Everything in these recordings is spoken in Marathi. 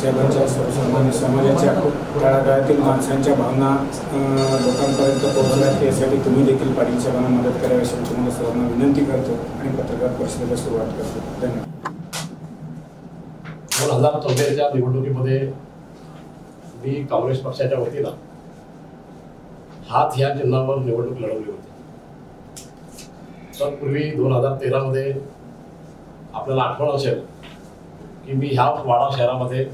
साहेबांच्या सर्वसामान्य समाजाच्या तळागाळातील माणसांच्या भावना लोकांपर्यंत पोहोचल्यात यासाठी तुम्ही देखील पाटील साहेबांना मदत करावी अशी तुम्हाला सर्वांना विनंती करतो आणि पत्रकार परिषदेला सुरुवात करतो. धन्यवाद. दोन हजार चौदाच्या निवडणुकीमध्ये मी काँग्रेस पक्षाच्या वतीनं हात ह्या चिन्हावर निवडणूक लढवली होती. तत्पूर्वी दोन हजार तेरामध्ये आपल्याला आठवण असेल की मी ह्या वाडा शहरामध्ये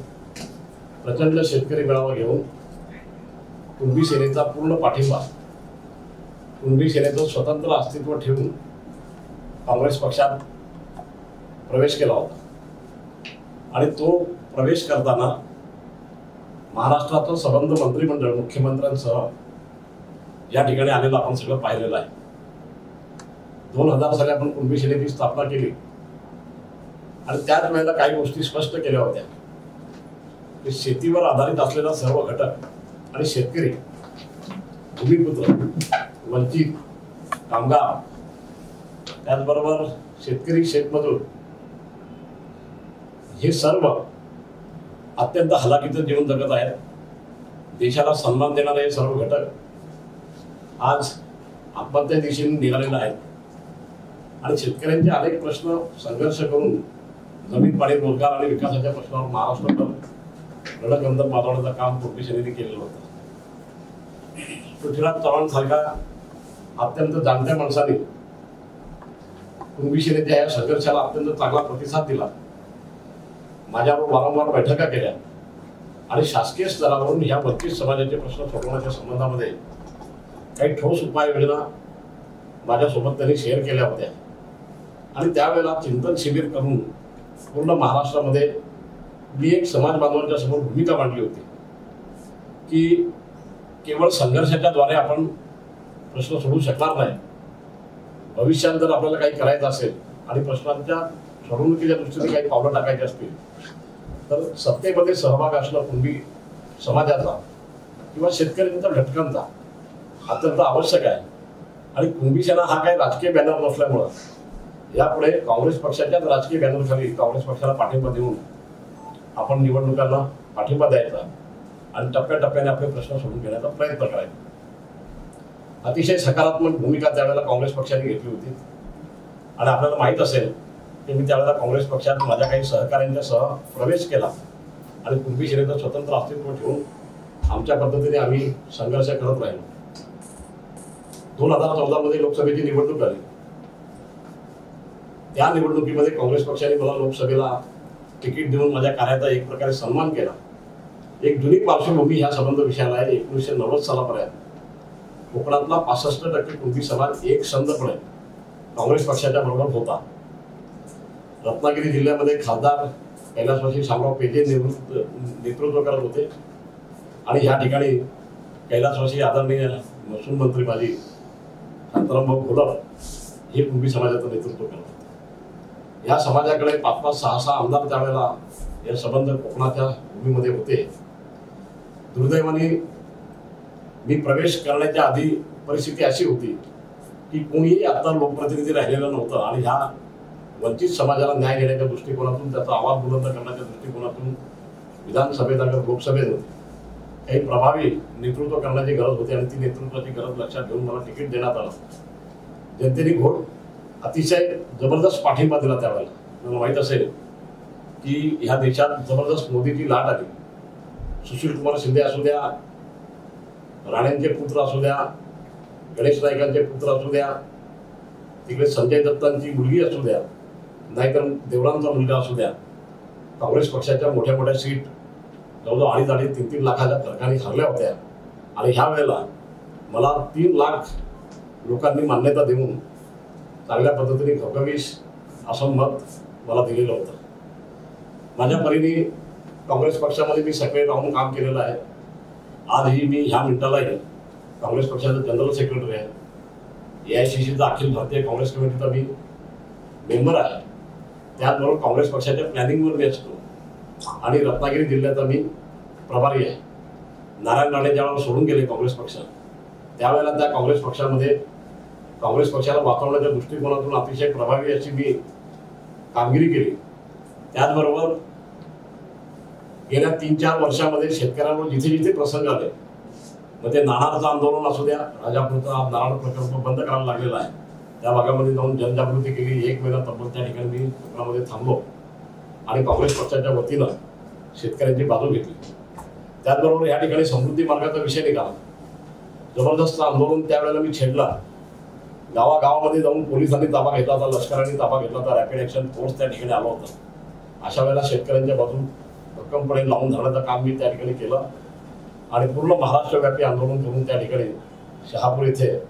प्रचंड शेतकरी मेळावा घेऊन कुणबी सेनेचा पूर्ण पाठिंबा कुणबी सेनेचं स्वतंत्र अस्तित्व ठेवून काँग्रेस पक्षात प्रवेश केला होता. आणि तो प्रवेश करताना महाराष्ट्राचं संबंध मंत्रिमंडळ मुख्यमंत्र्यांसह या ठिकाणी आलेलं आपण सगळं पाहिलेलं आहे. दोन हजार साली आपण कुणबी सेनेची स्थापना केली. आणि त्याच वेळेला काही गोष्टी स्पष्ट केल्या होत्या. शेतीवर आधारित असलेला सर्व घटक आणि शेतकरी भूमिपुत्र वंचित कामगार त्याचबरोबर शेतकरी शेतमजूर हे सर्व अत्यंत हलाखीचं जीवन जगत आहेत. देशाला सन्मान देणारे हे सर्व घटक आज आत्महत्या दिशेने निघालेले आहेत. आणि शेतकऱ्यांचे अनेक प्रश्न संघर्ष करून जमीन पाणी रोजगार आणि विकासाच्या प्रश्नावर महाराष्ट्र महाराष्ट्रावर लढकंद काम पूर्वी केलेलं होतं. पृथ्वीराज चव्हाण सारखा अत्यंत जाणत्या माणसाने कुणबी सेनेच्या या संघर्षाला अत्यंत चांगला प्रतिसाद दिला. माझ्यावर वारंवार बैठका केल्या. आणि शासकीय स्तरावरून ह्या वंचित समाजाचे प्रश्न सोडवण्याच्या संबंधामध्ये काही ठोस उपाययोजना माझ्यासोबत त्यांनी शेअर केल्या होत्या. आणि त्यावेळेला चिंतन शिबिर करून पूर्ण महाराष्ट्रामध्ये मी एक समाज बांधवांच्या समोर भूमिका मांडली होती की केवळ संघर्षाच्या द्वारे आपण प्रश्न सोडवू शकणार नाही. भविष्यात जर आपल्याला काही करायचं असेल आणि प्रश्नांच्या सोडवणुकीच्या दृष्टीने काही पावलं टाकायची असतील तर सत्तेमध्ये सहभाग असणं पूर्वी समाजाचा किंवा शेतकऱ्यांच्या घटकांचा अत्यंत आवश्यक आहे. आणि कुंभी सेना हा काही राजकीय बॅनर नसल्यामुळं यापुढे काँग्रेस पक्षाच्याच राजकीय बॅनरखाली काँग्रेस पक्षाला पाठिंबा देऊन आपण निवडणुकांना पाठिंबा द्यायचा आणि टप्प्याटप्प्याने आपले प्रश्न सोडून घेण्याचा प्रयत्न करायचा. अतिशय सकारात्मक भूमिका त्यावेळेला काँग्रेस पक्षाने घेतली होती. आणि आपल्याला माहीत असेल की मी त्यावेळेला काँग्रेस पक्षात माझ्या काही सहकाऱ्यांच्या सह प्रवेश केला. आणि कुणबी सेनेचं स्वतंत्र अस्तित्व ठेवून आमच्या पद्धतीने आम्ही संघर्ष करत राहिलो. दोन हजार चौदामध्ये लोकसभेची निवडणूक झाली. त्या निवडणुकीमध्ये काँग्रेस पक्षाने मला लोकसभेला तिकीट देऊन माझ्या कार्याचा एक प्रकारे सन्मान केला. एक जुनी पार्श्वभूमी ह्या संबंध विषयाला आहे एकोणीसशे नव्वद सालापर्यंत. कोकणातला पासष्ट टक्के कृती समाज एक संधपणे काँग्रेस पक्षाच्या बरोबर होता. रत्नागिरी जिल्ह्यामध्ये खासदार कैलासवासी शामराव पेजे निवृत्त नेतृत्व करत होते. आणि ह्या ठिकाणी कैलासवासी आदरणीय महसूल मंत्री माझी शांतारामभाऊ घोलप हे कुंभी समाजाचं नेतृत्व करत होते. ह्या समाजाकडे पाच पाच सहा सहा आमदार त्यावेळेला हे संबंध कोकणाच्या भूमीमध्ये होते. दुर्दैवाने मी प्रवेश करण्याच्या आधी परिस्थिती अशी होती की कोणीही आता लोकप्रतिनिधी राहिलेलं नव्हतं आणि ह्या वंचित समाजाला न्याय घेण्याच्या दृष्टिकोनातून त्याचा आवाज बुलंद करण्याच्या दृष्टिकोनातून विधानसभेत अगर लोकसभेत काही प्रभावी नेतृत्व करण्याची गरज होती आणि ती नेतृत्वाची गरज लक्षात घेऊन मला तिकीट देण्यात आलं. जनतेने घोट अतिशय जबरदस्त पाठिंबा दिला त्यावेळेला मला माहीत असेल की ह्या देशात जबरदस्त मोदीची लाट आली. सुशील कुमार शिंदे असू द्या राणेंचे पुत्र असू द्या गणेश नाईकांचे पुत्र असू द्या तिकडे संजय दत्तांची मुलगी असू द्या नाहीतर देवरांचा मुलगा असू द्या काँग्रेस पक्षाच्या मोठ्या मोठ्या सीट जवळजवळ अडीच अडीच तीन तीन लाखाच्या फरकाने हरल्या होत्या. आणि ह्या वेळेला मला तीन लाख लोकांनी मान्यता देऊन चांगल्या पद्धतीने घवघवीस असं मत मला दिलेलं होतं. माझ्या परीने काँग्रेस पक्षामध्ये मी सक्रिय राहून काम केलेलं आहे. आजही मी ह्या मिनिटालाही काँग्रेस पक्षाचा जनरल सेक्रेटरी आहे. ए आय सी सीचा अखिल भारतीय काँग्रेस कमिटीचा मी मेंबर आहे. त्याचबरोबर काँग्रेस पक्षाच्या प्लॅनिंगवर मी असतो. आणि रत्नागिरी जिल्ह्याचा मी प्रभारी आहे. नारायण राणे ज्यावेळेला सोडून गेले काँग्रेस पक्षात त्यावेळेला त्या काँग्रेस पक्षामध्ये काँग्रेस पक्षाला वाचवण्याच्या दृष्टिकोनातून अतिशय प्रभावी अशी मी कामगिरी केली. त्याचबरोबर गेल्या तीन चार वर्षामध्ये शेतकऱ्यांवर जिथे जिथे प्रसंग आले मग ते नाणारचं आंदोलन असू द्या राजापूरचा नाणार प्रकल्प बंद करायला लागलेला आहे. त्या भागामध्ये जाऊन जनजागृती केली. एक महिना तब्बल त्या ठिकाणी मी कोकणामध्ये थांबलो आणि काँग्रेस पक्षाच्या वतीनं शेतकऱ्यांची बाजू घेतली. त्याचबरोबर या ठिकाणी समृद्धी मार्गाचा विषय निघाला. जबरदस्त आंदोलन त्यावेळेला मी छेडला. गावागावामध्ये जाऊन पोलिसांनी ताबा घेतला होता लष्कराने ताबा घेतला होता रॅपिड ऍक्शन फोर्स त्या ठिकाणी आला होता. अशा वेळेला शेतकऱ्यांच्या बाजून भक्कमपणे लावून धरण्याचं काम मी त्या ठिकाणी केलं. आणि पूर्ण महाराष्ट्रव्यापी आंदोलन करून त्या ठिकाणी शहापूर येथे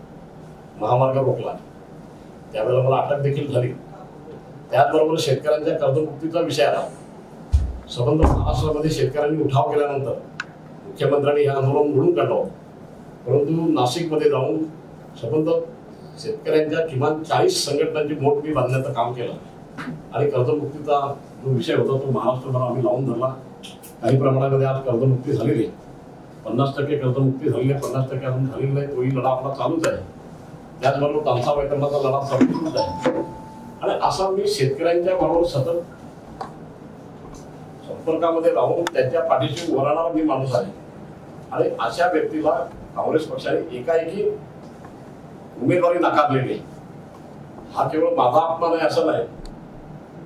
महामार्ग रोखला. त्यावेळेला मला अटक देखील झाली. त्याचबरोबर शेतकऱ्यांच्या कर्जमुक्तीचा विषय आला. संबंध महाराष्ट्रामध्ये शेतकऱ्यांनी उठाव केल्यानंतर मुख्यमंत्र्यांनी हे आंदोलन मोडून काढलं होतं. परंतु नाशिकमध्ये जाऊन संबंध शेतकऱ्यांच्या किमान चाळीस संघटनांची मोठ मी बांधण्याचं काम केलं. आणि कर्जमुक्तीचा जो विषय होता तो महाराष्ट्रभर आम्ही लावून धरला. काही प्रमाणामध्ये आज कर्जमुक्ती झालेली आहे. पन्नास टक्के कर्जमुक्ती झालेली आहे पन्नास टक्के अजून झालेली नाही तोही लढा आपला चालूच आहे. त्याचबरोबर तांसा वैतरणाचा लढा चालूच आहे. आणि असा मी शेतकऱ्यांच्या बरोबर सतत संपर्कामध्ये राहून त्यांच्या पाठीशी उभारणारा मी माणूस आहे. आणि अशा व्यक्तीला काँग्रेस पक्षाने एकाएकी उमेदवारी नाकारलेली आहे. हा केवळ माझा अपमान आहे असं नाही.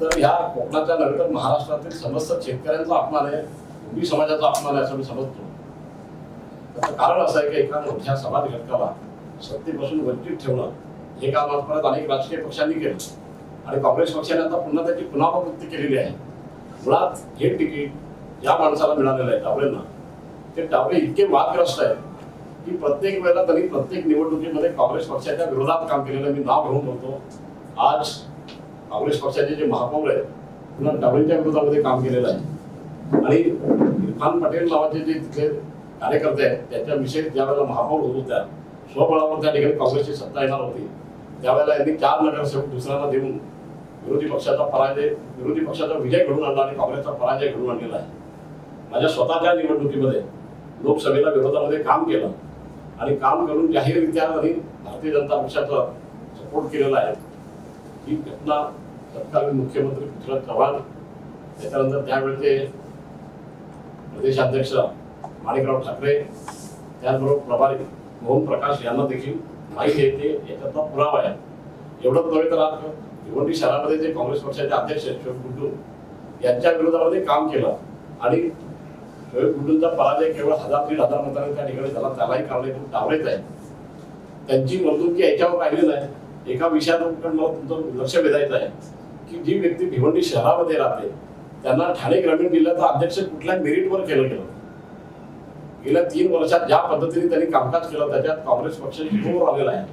तर ह्या कोकणाच्या नव्हे तर महाराष्ट्रातील समस्त शेतकऱ्यांचा अपमान आहे कुणबी समाजाचा अपमान आहे असं मी समजतो. त्याचं कारण असं आहे की एका मोठ्या समाज घटकाला सत्तेपासून वंचित ठेवणं हे काम आजपर्यंत अनेक राजकीय पक्षांनी केलं. आणि काँग्रेस पक्षाने आता पुन्हा त्याची पुनरावृत्ती केलेली आहे. मुळात हे तिकीट या माणसाला मिळालेलं आहे टावरेंना ते टावरे इतके वादग्रस्त आहेत. की प्रत्येक वेळेला त्यांनी प्रत्येक निवडणुकीमध्ये काँग्रेस पक्षाच्या विरोधात काम केलेलं मी नाव घेऊन बोलतो. आज काँग्रेस पक्षाचे जे महापौर आहेत पुन्हा टावरेंच्या विरोधामध्ये काम केलेलं आहे. आणि इरफान पटेल नावाचे जे तिथले कार्यकर्ते आहेत त्याच्याविषयी ज्या वेळेला महापौर होत होत्या स्वबळावर त्या ठिकाणी काँग्रेसची सत्ता येणार होती. त्यावेळेला यांनी चार नगरसेवक दुसऱ्यांना देऊन विरोधी पक्षाचा पराजय विरोधी पक्षाचा विजय घडून आणला आणि काँग्रेसचा पराजय घडून आणलेला आहे. माझ्या स्वतःच्या निवडणुकीमध्ये लोकसभेला विरोधामध्ये काम केलं. आणि काम करून जाहीररित्या त्यांनी भारतीय जनता पक्षाचा सपोर्ट केलेला आहे. ही घटना तत्कालीन मुख्यमंत्री पृथ्वीराज चव्हाण त्याच्यानंतर त्यावेळेचे प्रदेशाध्यक्ष माणिकराव ठाकरे त्याचबरोबर प्रभारी मोहन प्रकाश यांना देखील माहिती आहे ते याच्यातला पुरावा आहे. एवढंच नव्हे तर आज भिवंडी शहरामध्ये जे काँग्रेस पक्षाचे अध्यक्ष आहेत यांच्या विरोधामध्ये काम केलं आणि शोएब पराजय केवळ हजार दीड हजार मतांनी त्या ठिकाणी झाला त्यालाही कारणीभूत डावलेच आहे. त्यांची वर्तणुकी याच्यावर राहिलेलं आहे एका विषयाकडे मला तुमचं लक्ष वेधायचं आहे की जी व्यक्ती भिवंडी शहरामध्ये राहते त्यांना ठाणे ग्रामीण जिल्ह्याचा अध्यक्ष कुठल्या मेरिटवर केलं गेलं? गेल्या तीन वर्षात ज्या पद्धतीने त्यांनी कामकाज केलं त्याच्यात काँग्रेस पक्ष जिंकून आलेला आहे.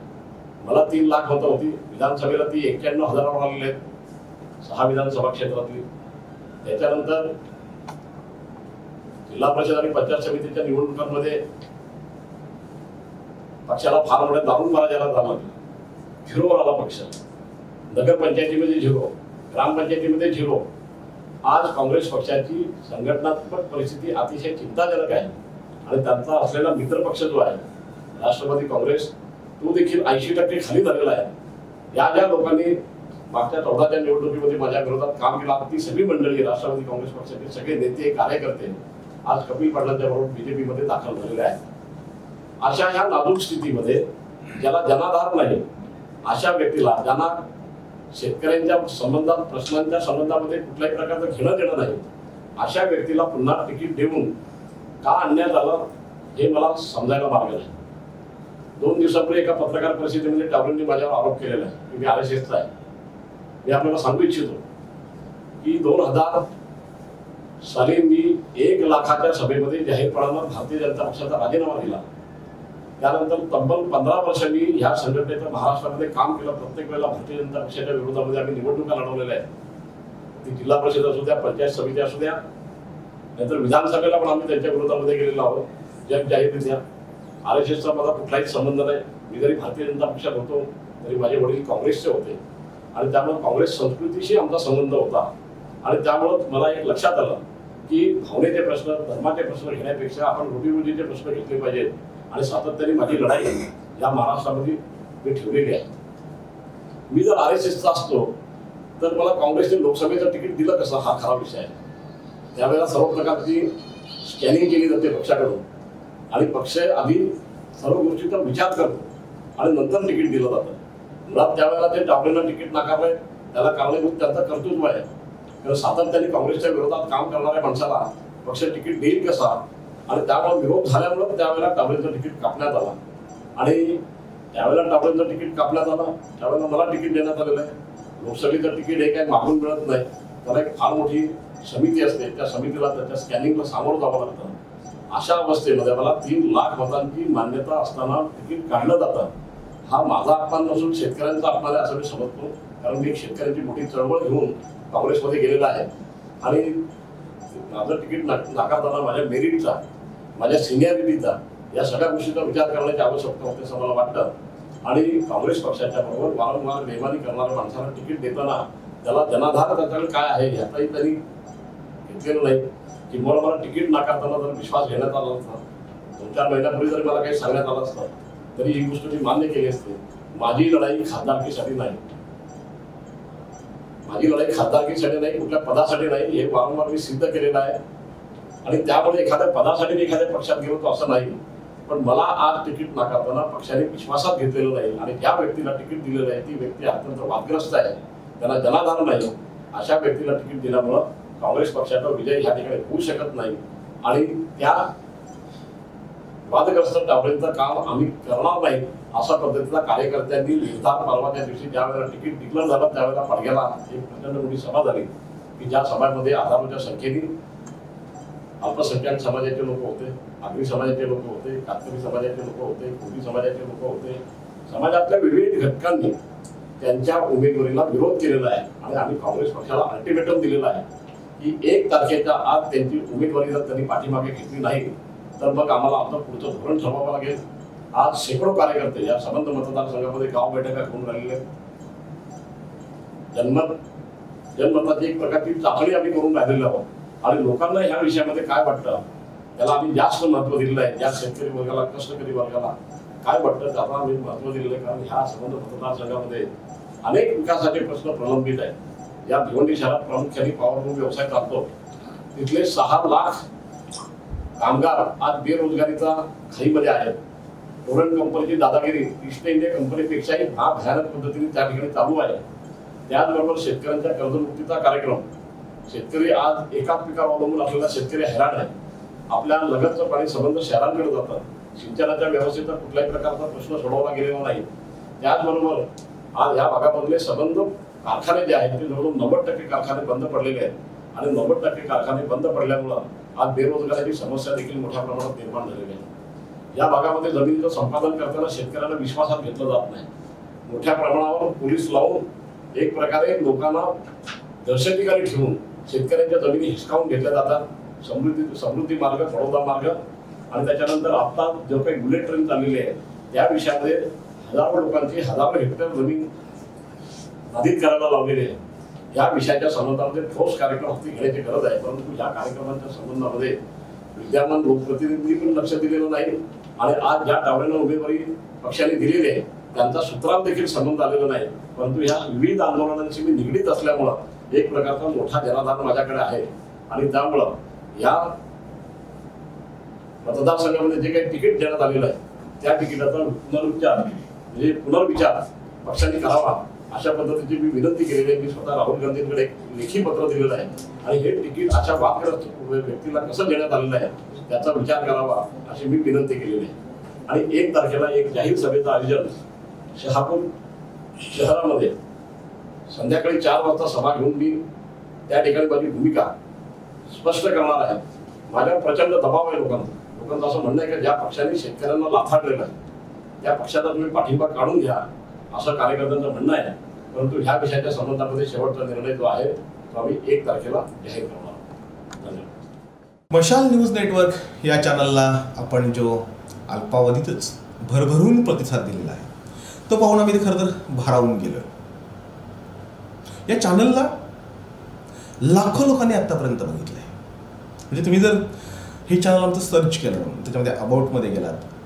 मला तीन लाख मतं होती विधानसभेला ती एक्क्याण्णव हजारावर आलेली आहेत सहा विधानसभा क्षेत्रातली. त्याच्यानंतर जिल्हा परिषद आणि पंचायत समितीच्या निवडणुकांमध्ये पक्षाला फार मोठ्या दारुण पराजयाला झाला झिरोवर आला पक्ष. नगरपंचायतीमध्ये झिरो ग्रामपंचायतीमध्ये झिरो. आज काँग्रेस पक्षाची संघटनात्मक परिस्थिती अतिशय चिंताजनक आहे आणि त्यांचा असलेला मित्र पक्ष जो आहे राष्ट्रवादी काँग्रेस तो देखील ऐंशी टक्के खाली झालेला आहे. या ज्या लोकांनी मागच्या चौदाच्या निवडणुकीमध्ये माझ्या विरोधात काम केलं ती सगळी मंडळी राष्ट्रवादी काँग्रेस पक्षाचे सगळे नेते कार्यकर्ते आज कपिल पाटलांच्या बरोबर बीजेपी दाखल झालेले आहेत. अशा ह्या नाजूक स्थितीमध्ये ज्याला जनाधार नाही अशा व्यक्तीला ज्यांना शेतकऱ्यांच्या संबंधात प्रश्नांच्या संबंधामध्ये कुठल्याही प्रकारचं घेणं देणं नाही अशा व्यक्तीला पुन्हा तिकीट देऊन का आणण्यात आलं हे मला समजायला मार्ग नाही. दोन दिवसापूर्वी एका पत्रकार परिषदेमध्ये टावरेंनी माझ्यावर आरोप केलेला आहे. की मी आर एस एसचा आहे. मी आपल्याला सांगू इच्छितो की दोन हजार साली मी एक लाखाच्या सभेमध्ये जाहीरपणानं भारतीय जनता पक्षाचा राजीनामा दिला. त्यानंतर तब्बल पंधरा वर्ष मी ह्या संघटनेचं महाराष्ट्रामध्ये काम केलं. प्रत्येक वेळेला भारतीय जनता पक्षाच्या विरोधामध्ये आम्ही निवडणुका लढवलेल्या आहेत. ती जिल्हा परिषद असू द्या पंचायत समिती असू द्या नंतर विधानसभेला पण आम्ही त्यांच्या विरोधामध्ये गेलेलो आहोत. जग जाहीररित्या आर एस एसचा माझा कुठलाही संबंध नाही. मी जरी भारतीय जनता पक्षात होतो तरी माझे वडील काँग्रेसचे होते. आणि त्यामुळे काँग्रेस संस्कृतीशी आमचा संबंध होता. आणि त्यामुळं मला एक लक्षात आलं की भावनेचे प्रश्न धर्माचे प्रश्न घेण्यापेक्षा आपण रोजीरोजीचे प्रश्न घेतले पाहिजेत आणि सातत्याने माझी लढाई या महाराष्ट्रामध्ये मी ठेवलेली आहे. मी जर आर एस एसचा असतो तर मला काँग्रेसने लोकसभेचं तिकीट दिलं कसं? हा खरा विषय आहे. त्यावेळेला सर्व प्रकारची स्कॅनिंग केली जाते पक्षाकडून. आणि पक्ष आधी सर्व गोष्टीचा विचार करतो आणि नंतर तिकीट दिलं जातं. मुळात त्यावेळेला ते टावलेला तिकीट नाकारलंय त्याला कारणीभूत त्यांचं कर्तृत्व आहे. सातत्याने काँग्रेसच्या विरोधात काम करणाऱ्या माणसाला पक्ष तिकीट देईल कसा? आणि त्यामुळे विरोध झाल्यामुळे त्यावेळेला टाबळेचं तिकीट कापण्यात आला. आणि त्यावेळेला टाबळेचं तिकीट कापण्यात आलं. त्यावेळेला मला तिकीट देण्यात आलेलं आहे. लोकसभेचं तिकीट हे काही मागून मिळत नाही. त्याला एक फार मोठी समिती असते. त्या समितीला त्याच्या स्कॅनिंगला सामोरं जावं लागतं. अशा अवस्थेमध्ये मला तीन लाख मतांची मान्यता असताना तिकीट काढलं जातं. हा माझा अपमान नसून शेतकऱ्यांचा अपमान आहे असं मी समजतो. कारण मी शेतकऱ्यांची मोठी चळवळ घेऊन काँग्रेसमध्ये गेलेला आहे. आणि माझं तिकीट ना नाकारताना माझ्या मेरिटचा माझ्या सिनियरिटीचा या सगळ्या गोष्टीचा विचार करण्याची आवश्यकता होती असं मला वाटतं. आणि काँग्रेस पक्षाच्या बरोबर वारंवार बेमानी करणाऱ्या माणसाला तिकीट देताना त्याला जनाधार त्याच्याकडे काय आहे याचाही त्यांनी घेतलेलं नाही. किंवा मला तिकीट नाकारताना जर विश्वास घेण्यात आला असता दोन चार महिन्यापूर्वी जर मला काही सांगण्यात आलं असतं तरी ही गोष्ट मी मान्य केली असते. माझी लढाई खासदारकीसाठी नाही. माझी लढाई खासदारकीसाठी नाही कुठल्या पदासाठी नाही हे वारंवार मी सिद्ध केलेलं आहे. आणि त्यामुळे एखाद्या पदासाठी मी एखाद्या पक्षात गेलो तो असं नाही. पण मला आज तिकीट नाकारताना पक्षाने विश्वासात घेतलेलं नाही. आणि ज्या व्यक्तीला तिकीट दिलेलं आहे ती व्यक्ती अत्यंत वादग्रस्त आहे. त्यांना जनाधार नाही. अशा व्यक्तीला तिकीट दिल्यामुळं काँग्रेस पक्षाचा विजय ह्या ठिकाणी होऊ शकत नाही. आणि त्या वादग्रस्त टावरेंचं काम आम्ही करणार नाही अशा पद्धतीचा कार्यकर्त्यांनी निर्धार परवाच्या दिवशी ज्या वेळेला तिकीट डिक्लेअर झालं त्यावेळेला पडग्याला एक प्रचंड मोठी सभा झाली की ज्या सभांमध्ये हजारोच्या संख्येने अल्पसंख्याक समाजाचे लोक होते आगरी समाजाचे लोक होते कातकरी समाजाचे लोक होते कोटी समाजाचे लोक होते. समाजातल्या विविध घटकांनी त्यांच्या उमेदवारीला विरोध केलेला आहे. आणि आम्ही काँग्रेस पक्षाला अल्टिमेटम दिलेला आहे की एक तारखेच्या आज त्यांची उमेदवारी जर त्यांनी पाठीमागे घेतली नाही तर मग आम्हाला आमचं पुढचं धोरण ठरवावं लागेल. आज शेकडो कार्यकर्ते या संबंध मतदारसंघामध्ये गाव बैठका करून राहिलेले आहेत. जन्मत एक प्रकारची चाचणी आम्ही करून राहिलेलो आहोत. आणि लोकांना ह्या विषयामध्ये काय वाटतं? त्याला आम्ही जास्त महत्त्व दिलेलं आहे. या शेतकरी वर्गाला कष्टकरी वर्गाला काय वाटतं त्याला आम्ही महत्त्व दिलेलं आहे. कारण ह्या संबंध मतदारसंघामध्ये अनेक विकासाचे प्रश्न प्रलंबित आहेत. या भिवंडी शहरात प्रामुख्याने पॉवरलूम व्यवसाय चालतो. तिथले सहा लाख कामगार आज बेरोजगारीचा खाईमध्ये आहेत. टोरंट कंपनीची दादागिरी ईस्ट इंडिया कंपनीपेक्षाही हा भयानक पद्धतीने त्या ठिकाणी चालू आहे. त्याचबरोबर शेतकऱ्यांच्या कर्जमुक्तीचा कार्यक्रम. शेतकरी आज एकाच पिकावर अवलंबून असलेला शेतकरी हैराण आहे. आपल्या लगतचं पाणी संबंध शहरांकडे जातं. सिंचनाच्या व्यवस्थेचा कुठल्याही प्रकारचा प्रश्न सोडवला गेलेला नाही. त्याचबरोबर आज ह्या भागामधले संबंध कारखाने जे आहेत ते जवळजवळ नव्वद टक्के कारखाने बंद पडलेले आहेत. आणि नव्वद टक्के कारखाने बंद पडल्यामुळं आज बेरोजगाराची समस्या देखील मोठ्या प्रमाणात निर्माण झालेली आहे. या भागामध्ये जमिनीचं संपादन करताना शेतकऱ्यांना विश्वासात घेतलं जात नाही. मोठ्या प्रमाणावर पोलीस लावून एक प्रकारे लोकांना दहशतीखाली ठेवून शेतकऱ्यांच्या जमिनी हिसकावून घेतल्या जातात. समृद्धी समृद्धी मार्ग बडोदा मार्ग आणि त्याच्यानंतर आता जो काही बुलेट ट्रेन चाललेली आहे त्या विषयामध्ये हजारो लोकांची हजारो हेक्टर जमीन बाधित करायला लावलेली आहे. या विषयाच्या संबंधामध्ये ठोस कार्यक्रम हाती घेण्याची गरज आहे परंतु या कार्यक्रमाच्या संबंधामध्ये विद्यमान लोकप्रतिनिधी पण लक्ष दिलेलं नाही आणि आज ज्या टावऱ्यांना उमेदवारी पक्षाने दिलेली आहे त्यांचा सूत्रात देखील संबंध आलेला नाही. परंतु या विविध आंदोलनांशी मी निगडीत असल्यामुळं एक प्रकारचा मोठा जनाधार माझ्याकडे आहे. आणि त्यामुळं या मतदारसंघामध्ये जे काही तिकीट देण्यात आलेलं आहे त्या तिकिटाचा पुनर्विचार म्हणजे पुनर्विचार पक्षाने करावा. अशा पद्धतीची मी विनंती केलेली आहे. मी स्वतः राहुल गांधींकडे एक लेखी पत्र दिलेलं आहे. आणि हे तिकीट अशा वादग्रस्त व्यक्तीला कसं देण्यात आलेलं आहे त्याचा विचार करावा अशी मी विनंती केलेली आहे. आणि एक तारखेला एक जाहीर सभेचं आयोजन शहापूर शहरामध्ये संध्याकाळी चार वाजता सभा घेऊन मी त्या ठिकाणी माझी भूमिका स्पष्ट करणार आहे. माझ्यावर प्रचंड दबाव आहे लोकांचा. लोकांचं असं म्हणणं आहे की ज्या पक्षाने शेतकऱ्यांना लाथाडलेलं आहे त्या पक्षाचा तुम्ही पाठिंबा काढून घ्या. असं कार्यकर्त्यांचं म्हणणं आहे. परंतु ह्या विषयाच्या संबंधामध्ये शेवटचा निर्णय जो आहे तो आम्ही एक तारखेला जाहीर करणार धन्यवाद. मशाल न्यूज नेटवर्क या चॅनलला आपण जो अल्पावधीतच भरभरून प्रतिसाद दिलेला आहे तो पाहून आम्ही खरं तर भारावून गेलो. या चॅनलला लाखो लोकांनी आत्तापर्यंत बघितलं आहे म्हणजे तुम्ही जर हे चॅनल आमचं सर्च केलं त्याच्यामध्ये अबाउटमध्ये गेलात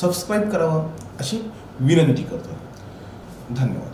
सबस्क्राईब करावं अशी विनंती करतो धन्यवाद.